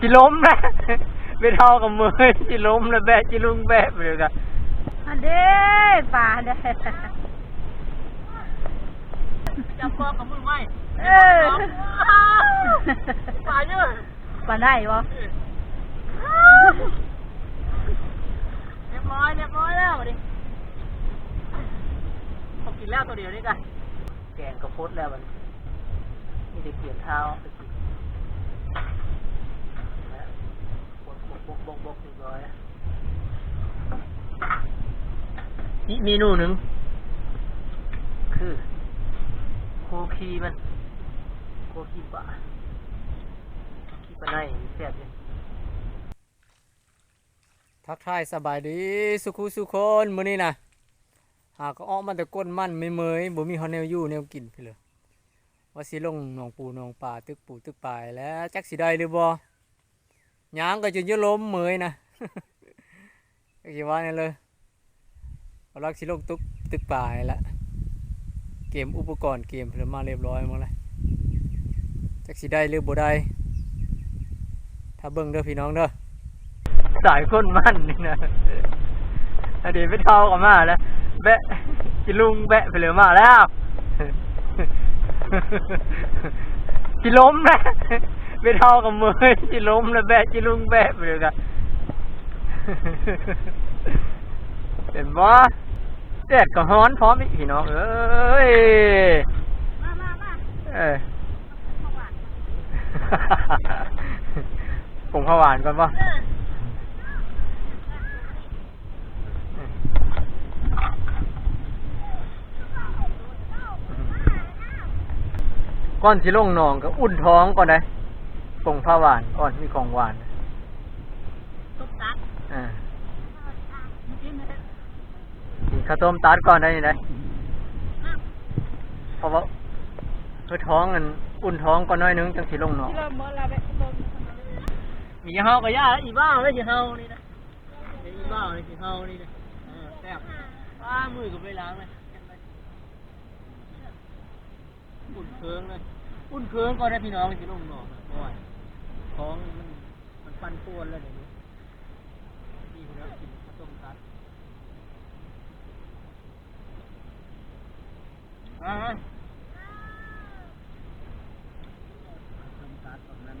จิล้มนะไปเท่ากับมือจิล้มแล้วแบะจิลุงแบะไปเลยกันอันเด้ป่าเด้จับปอกกับมือไม่เออป่าเยอะป่าได้บ่เรียบร้อยเรียบร้อยแล้วดิเขากินแล้วตัวเดียวนี่กันแกงกระพุดแล้วมันนี่ได้เปลี่ยนเท้าไปกินแล้ว บกบกบกบกบกเรียบร้อยแล้วอีกเมนูหนึ่งคือโคคีมันโคคีปลาคีปลาในแซ่บเลยทักทายสบายดีสุขุสุคนมื้อนี้นะหากก็ออกมาแต่ก้นมันไม่เมยบ่มีฮอนแนวอยู่แนวกินพี่เลยว่าสิลงหนองปูหนองป่าตึกปูตึกป่ายแล้วจักสิได้หรือบ่ ยางก็จนจะล้มเหมยนะก็สิว่าเนี่เลยเอาลักสิลงตึกตึกป่ายล้วเกมอุปกรณ์เกมเพิ่นมาเรียบร้อยหมดแล้วจักสิได้หรือบ่ได้ถ้าเบิ่งเด้อพี่น้องเด้อสายคนมั่นนี่นะอดีตไปเท่ากันมาแล้วแบะจิลุงแบะไปเหลือมาแล้วจิล้มนะ ไปเท่ากับมือจิล้มแล้วแบะจิลุงแบะไปเลยกันเห็นบ่แดดก็ฮ้อนพร้อมอีกพี่น้องเอ้ยมามามาเออผงข้าวหวานก่อนป่ะก้อนสิลงหนองก็อุ่นท้องก่อนได้ ผงข้าวหวานก่อนมีของหวานตุ๊กตักอ่ากินข้าวต้มตัดก่อนได้ยังไงเพราะว่าเพื่อท้องมันอุ่นท้องก่อนหน้อยนึงจังสิลงหนองที่เราเมื่อเราไปลงมีเฮากับย่าอีบ้าไม่ใช่เฮานี่นะเดี๋ยวอีบ้าไม่ใช่เฮานี่นะเออแซ่บป้ามือก็ไปล้างเลยอุ่นเคืองเลย อุ่นเคืองก็ได้พี่น้องสิลงหนองนะเพราะ ว่าท้องมันมันปั่นป่วนแล้วเดี๋ยวนี้นี่คุณกินข้าวต้มตัดอ่าฮะต้มตัดตรงนั้น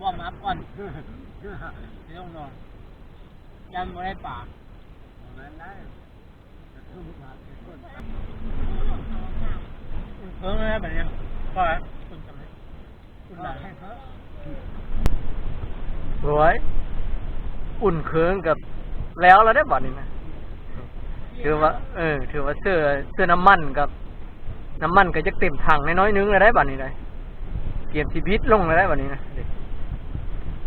วอร์มอัพก่อนไม่ต้องนอนยันไม่ได้ปากนั้นได้เพิ่งเลยแบบนี้ก็ สวย อุ่นเคืองกับแล้วเราได้บ่อนี่นะถือว่า เออ ถือว่าเสื้อเสื้อน้ำมันกับ น้ำมันก็จะเต็มถังน้อยนึงเลยได้บ่อนี้เลยเตรียมชีวิตลงเลยได้บ่อนี้นะ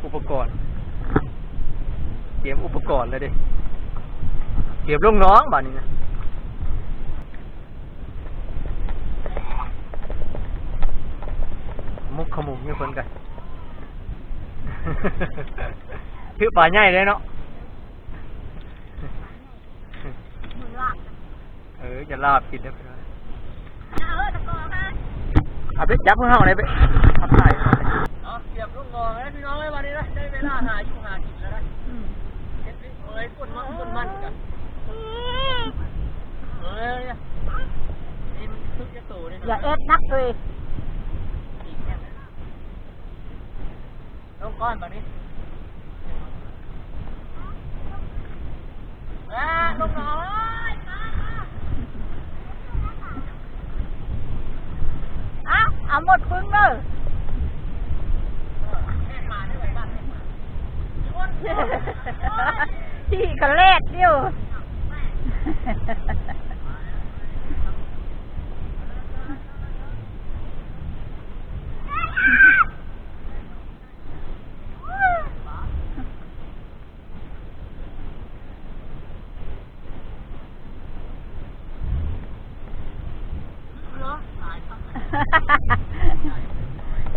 อุปกรณ์เตรียมอุปกรณ์เลยดิเตรียมลูกน้องบ้านนี้นะ มุกขมุมมีคนกันชื่อป่าใหญ่เลยเนาะมือลากเอออย่าลาบกินได้ไปเลยเออตะกอค่ะเอาไปจับเพื่อเฮาเลยไปทับถ่ายเอาเตรียมลูกน้องแล้วพี่น้องเลยวันนี้นะได้เวลาหาอยู่หากินแล้วนะอืมเฮ็ดดิเอ้ยก้นมันก้นมันกันเอ้ยนี่มันคึกจะโตเนี่ยอย่าเอ็ดนักเลย ต้ องก้อนแบบนี้อ่าลงหน่อยเอาเอาหมดพึ่งเด้อแม่มาด้วยบ้านแม่มาที่กระเลดเดียว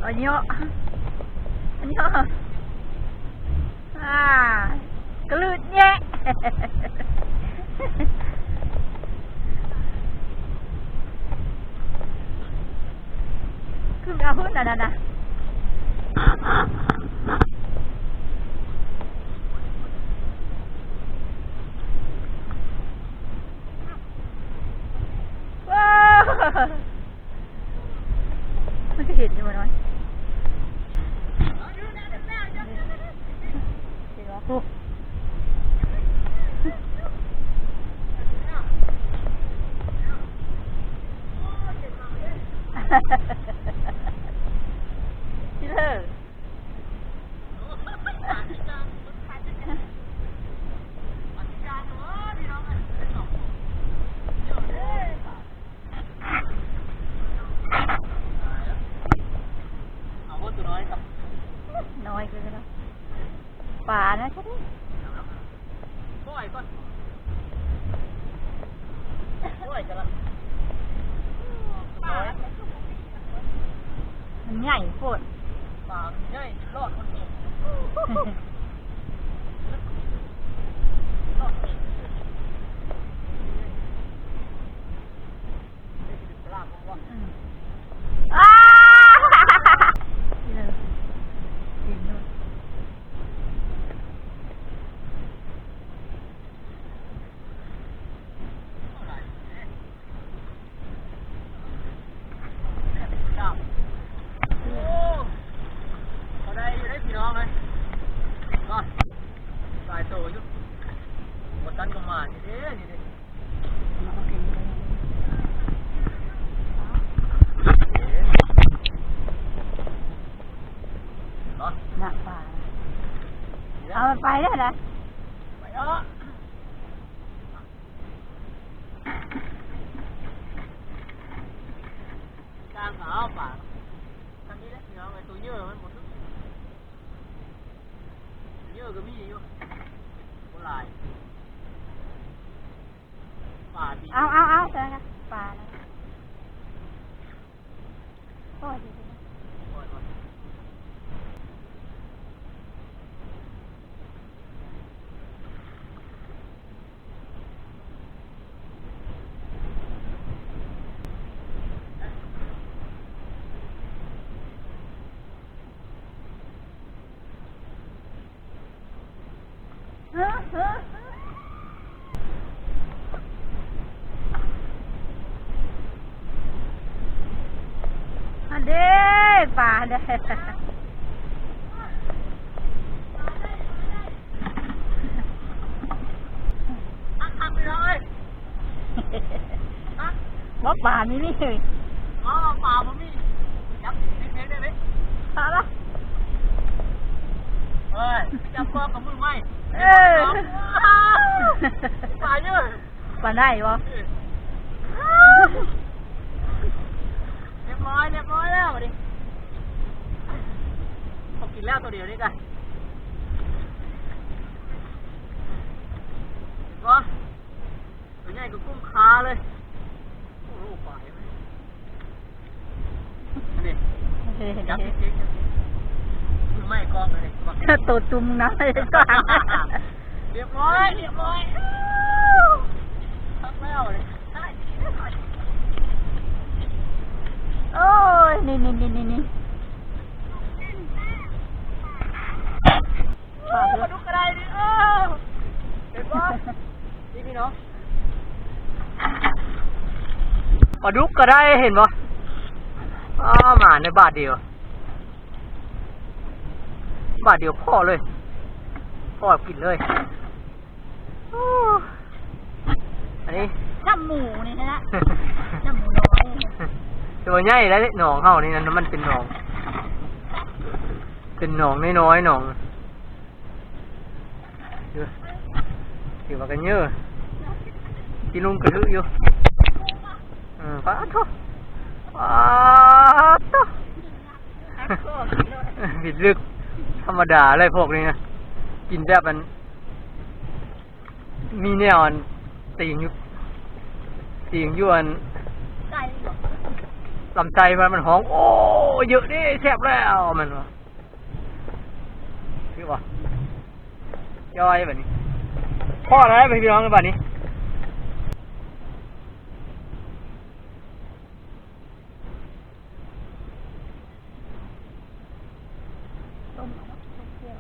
อันนี้อันนี้อ่ากระลืดแยะ ขึ้นเอาพื้นน่ะนะนะ น้อยเกินแล้วป่านะใช่ไหม ปล่อยก่อนปล่อยจะละ มัน ใหญ่โพดปากใหญ่รอดคนเดียวรอดเองปลาของว่าอืมอ้านี่เลยเห็นด้วย ครับโอ้เขาได้ได้พี่น้องเลยมาสายโตอยู่บตันก็มานี่เด้นี่เด้เนาะ หนักป่า เอามันไปได้นะไปเนาะกลางขาวป่าทางนี้แหละพี่น้องไอ้ตัวเยอะมันหมดทุกเยอะก็มีอยู่โบราณป่าดี เอาเอาเอาเจอกันป่าแล้วโอ้ยดี ปล่อยมา ๆเฮ้ อเฮ้ออันเด้ป่าเด้อักอักไปเลยอักว่าป่ามีนี่เลย อ๋อป่าผมมีจับนิดๆได้ไหม ป่าละ เอ้ยจับกล้องกับมือไหม เออ ป่าเยอะ ป่าได้บ่เรียบร้อยเรียบร้อยแล้วมาดิผมกินแล้วตัวเดียวนี่กันก็ตัวใหญ่ก็กุ้งคาเลย โอ้โหป่าเห็นไหมอันนี้จับเล็กๆมือไหม้กองเลยมาตัวตุ่มน้ำเลยก่อนเรียบร้อยเรียบร้อยทักแล้วเลย โอ้ยนี่นี่นี่นี่นี่ปลาดุกกระไดดิเออเห็นปะนี่พี่น้องปลาดุกกระไดเห็นปะอ้าหมาในบาทเดียว บาทเดียวพ่อเลย พ่อกินเลย อ้อันนี้น้ำหมูนี่นะน้ำหมูน้อยตัวใหญ่แล้วหนองเฮานี่นั่นมันเป็นหนอง เป็นหนองน้อยๆหนองเดี๋ยวถือว่ากันเยอะกินลุงกระหืออยู่อืมป้าทุป้าทุผิดลึก ธรรมดาเลยพวกนี้นะ กินแบบมัน มีแนวอัน ตีงยุตีงยวนลำใจมันมันห้อง โอ้เยอะนี่แซ่บแล้วมันวะคือวะย่อยแบบนี้พ่ออะไรไปพี่น้องกันแบบนี้ ต้มเคี่ยว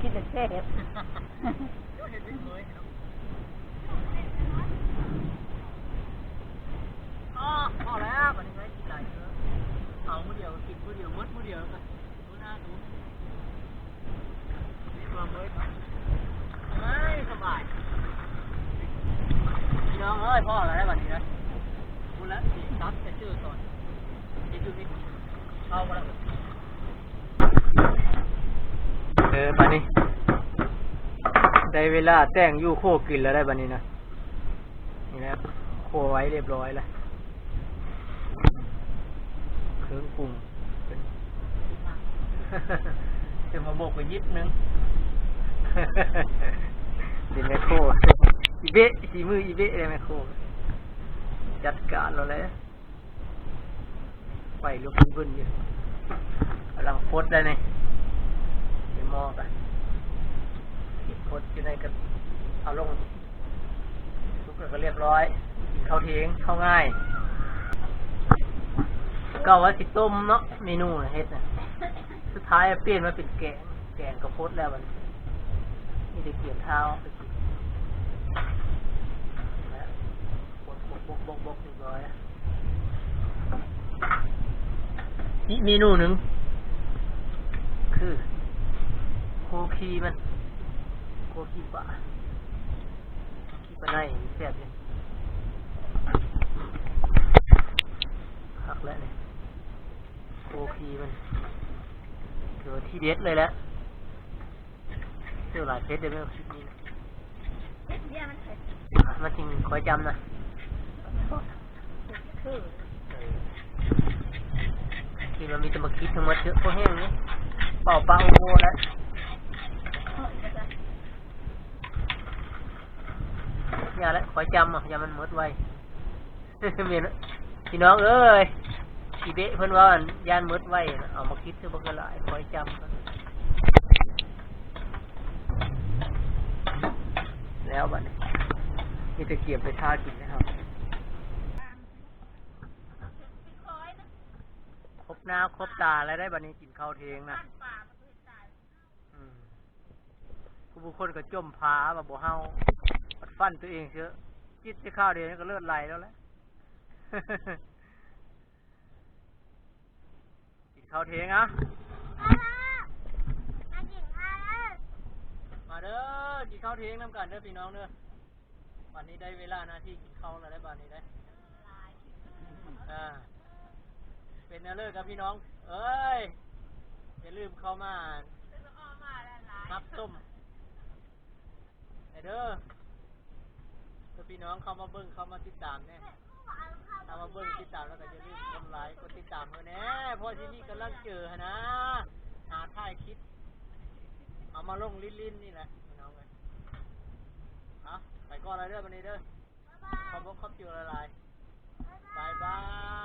คิดแต่เทพ อ๋อพอแล้ววันนี้ไม่กินหลายเนื้อเอามือเดียวกินมือเดียวมดมือเดียวกันมือหน้าดูนี่มาเมื่อไม่สบายพี่ น้องเอ้ยพ่ออะไรวันนี้นะมูละสี่ซับจะชื่อตอนนี่ดูนี่เข้ามาแล้วเออบันนี้ ได้เวลาแต่งยู่โคกินแล้วได้บันนี้นะนี่นะโคไว้เรียบร้อยแล้วเครื่องปรุงจะมาโบกไปยิบนึงดิแมคโคอีเบะสีมืออีเบะเลยแมคโคจัดการเราเลยไฟลุกบึ้นอยู่กำลังฟดได้เนี่ยเดี๋ยวมอกัน ดอยู่ในกันเอาลงทุกอย่างก็เรียบร้อยกินข้าวเทงข้าวง่าย ก็ว่าสิต้มเนาะเมนูเฮ็ดนะสุดท้ายเปลี่ยนมาเป็นแกงแกงกระพดแล้วมันมีแต่เกี่ยนเท้าไปกินแล้วบกบกบกบกบกเรียบร้อยอีกเมนูหนึ่งคือ โคคีมัน โคคีป่าคีปลาในแซ่บเลยหักแล้วเนี่ยโคคีมันเถือว่าที่เด็ดเลยแหละเสื้อหลายเพชรเดี๋ยวไม่เอาคลิปนี้นะมาจริงคอยจำนะที่มันมีแต่มาคิดทั้งหมดเยอะพวกแห้งนี่เป่าเป่าโมแล้ว เฮ้ยจะ อ ย่าละคอยจำอะอย่ามันหมดไวเมียนพี่น้องเอ้ยอีเบะเพิ่นว่าอันย่านมดไวนะเอามาคิดซื้อบักกะหลายคอยจำแล้วบัดนี้มีตะเกียบไปทากินนะครับครบหน้าครบตาแล้วได้บัดนี้กินข้าวเทงนะผู้บุคคลก็จมพาแบบบ่เฮา ฟันตัวเองเชื่อจิตจะข้าวเดียวก็เลือดไหลแล้วแหละกินข้าวเทงอะมาเด้อกินข้าวเทงน้ำกันเด้อพี่น้องเด้อวันนี้ได้เวลาหน้าที่กินข้าวแล้วได้บัดนี้ได้อ่าเป็นนะเลิกกับพี่น้อง เอ้ยอย่าลืมเข้ามานับส้มไอเด้อ พี่น้องเข้ามาเบิ้งเข้ามาติดตามเนี่ยเข้ามาเบิ้งติดตามแล้วก็จะรีบกดไลค์กดติดตามเพื่อนแน่เพอที่นี่กำลังเจอนนะหาท่ายคิด เอามาลงลิ้นลิ้นๆนี่แหละพี่น้องเลยเอาไปก่อนอะไรเด้อวันนี้เด้อขอบคุณขอบเจอละลายบายบาย